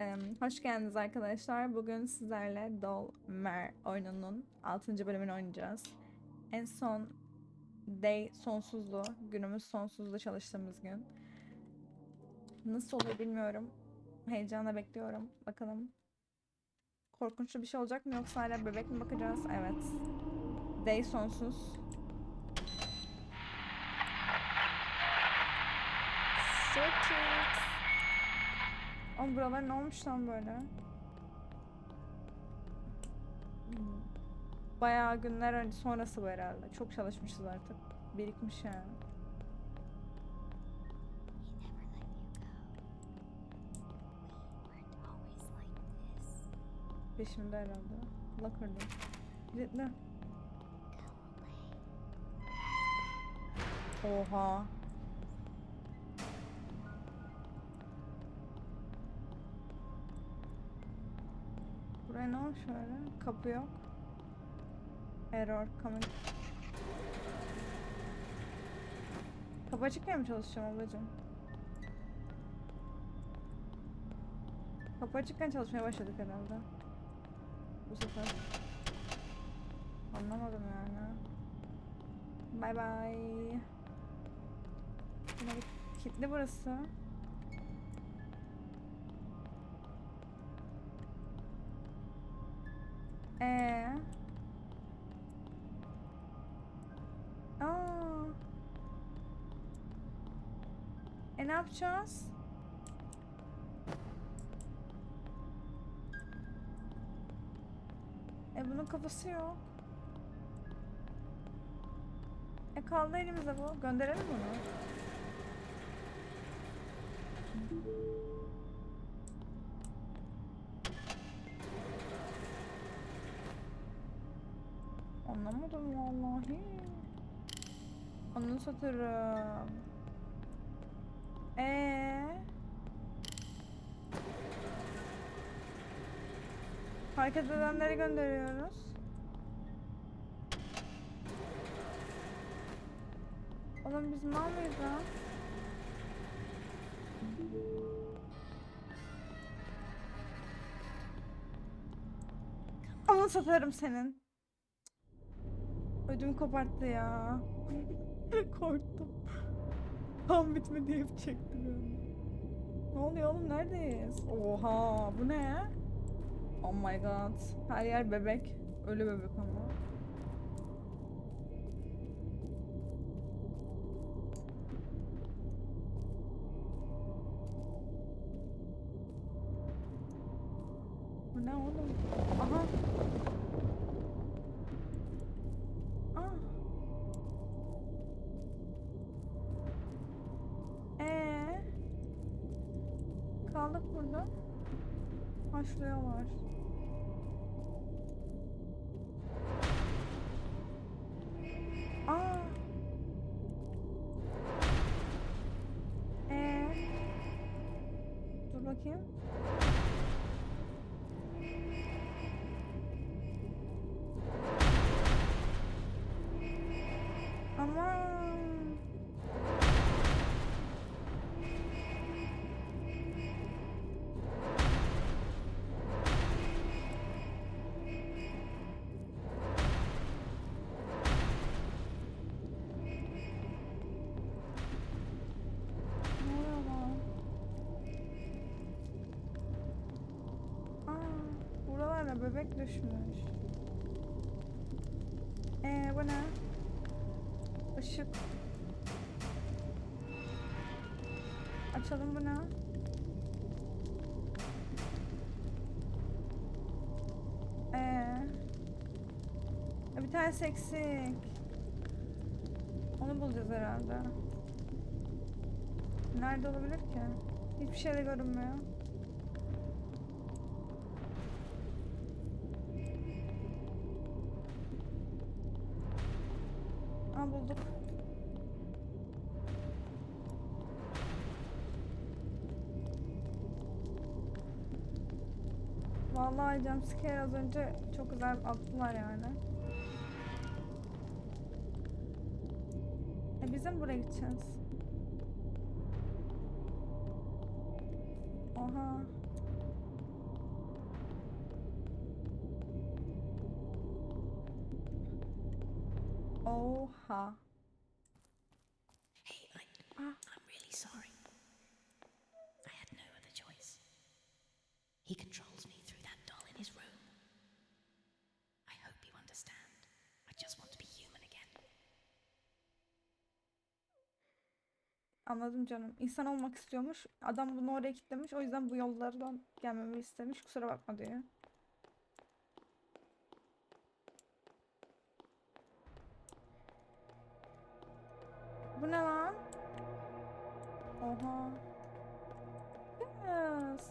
Em, hoş geldiniz arkadaşlar. Bugün sizlerle Dolmer oyununun 6. bölümünü oynayacağız. En son day sonsuzdu. Günümüz sonsuzdu çalıştığımız gün. Nasıl olur bilmiyorum. Heyecanla bekliyorum. Bakalım. Korkunçlu bir şey olacak mı yoksa hala bebek mi bakacağız? Evet. Day sonsuz. Circuits. Ama buralar ne olmuş lan böyle? Bayağı günler önce sonrası bu herhalde. Çok çalışmışız artık. Birikmiş yani. Peşimde herhalde. La kırdım. Kilitli. Oha. Buraya ne olmuş öyle? Kapı yok. Error coming. Kapı açıkken mi çalışacağım ablacığım? Kapı açıkken çalışmaya başladık herhalde. Bu sefer. Anlamadım yani. Bay bay. Kilitli burası. Ee. Aa. E ne yapacağız? E bunun kafası yok. E kaldı elimizde bu. Gönderelim bunu. Anlamadım vallahi. Onu satırım. Ee. Hareket edenleri gönderiyoruz. Oğlum biz mal mıyız lan? Onu satarım senin. Ödümü koparttı ya. Korktum. Tam bitmedi diye çekti beni. Ne oluyor oğlum neredeyiz? Oha bu ne? Oh my god. Her yer bebek. Ölü bebek ama. Bu ne oğlum? Burada. Haşlıyorlar. Aa. Ee. Dur bakayım. Aman. Bebek düşmüş. Ee, bu ne? Işık. Açalım bu ne? Ee, bir tanesi eksik. Onu bulacağız herhalde. Nerede olabilir ki? Hiçbir şey de görünmüyor. Bulduk. Vallahi jumpscare az önce çok güzel attılar yani. E bizim buraya gideceğiz. Oha. Oha. Hey, I. I'm really sorry. I had no other choice. He controls me through that doll in his room. I hope you understand. I just want to be human again. Anladım canım. İnsan olmak istiyormuş. Adam bunu oraya kilitlemiş. O yüzden bu yollardan gelmemi istemiş. Kusura bakma diyor. Yes.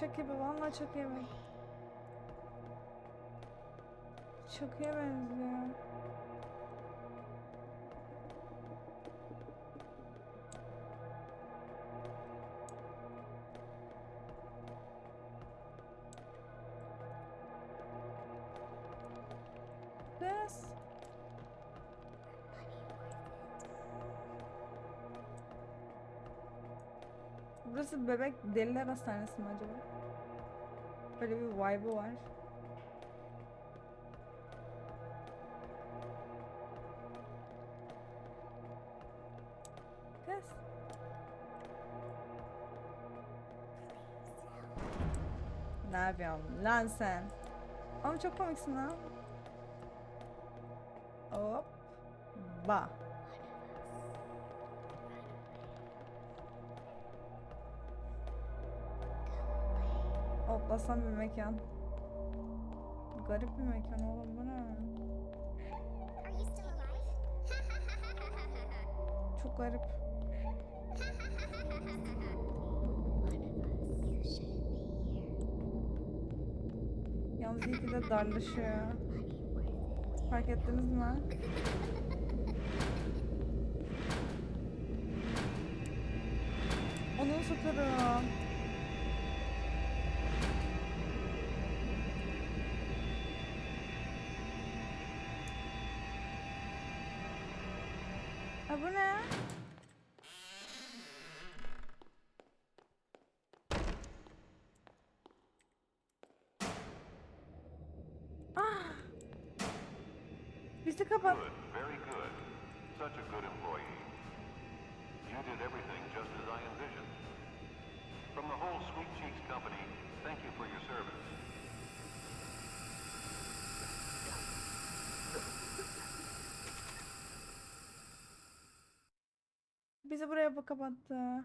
Çok iyi valla çok iyi. Çok iyi benziyor. Burası bebek deliler hastanesi mi acaba? Böyle bir vibe'ı var. Kız. Ne yapıyorsun lan sen? Ama çok komiksin lan. Hop. Ba. Hoplasan bir mekan. Garip bir mekan oğlum bu ne? Çok garip. Yalnız iyi ki de darlaşıyor. Fark ettiniz mi? Onun satırım. Ha bu? Ah! Bizi kapat. Good, very good. Such a good employee. You did everything just as I envisioned. From the whole Sweet Cheeks company, thank you for your service. Bizi buraya kapattı.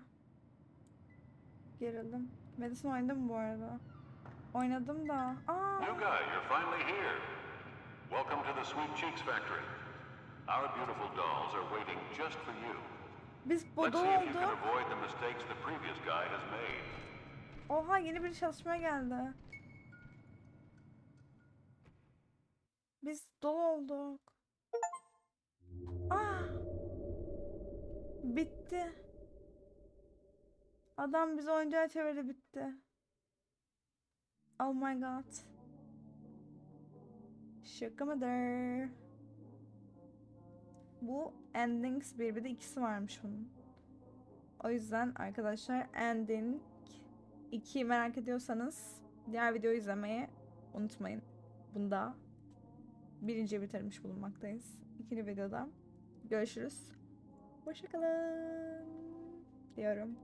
Gerildim. Madison oynadım bu arada. Oynadım da. Aa, New guy, you're finally here. Welcome to the Sweet Cheeks factory. Our beautiful dolls are waiting just for you. biz Let's bodo see if you can olduk. avoid the mistakes the previous guy has made. Oha yeni bir çalışmaya geldi. Biz dolu olduk. Ah! Bitti. Adam bizi oyuncağa çevirdi bitti. Oh my god. Şaka mıdır? Bu endings bir bir de ikisi varmış bunun. O yüzden arkadaşlar ending 2'yi merak ediyorsanız diğer videoyu izlemeyi unutmayın. Bunda birinciyi bitirmiş bulunmaktayız. İkinci videoda görüşürüz. Hoşçakalın diyorum.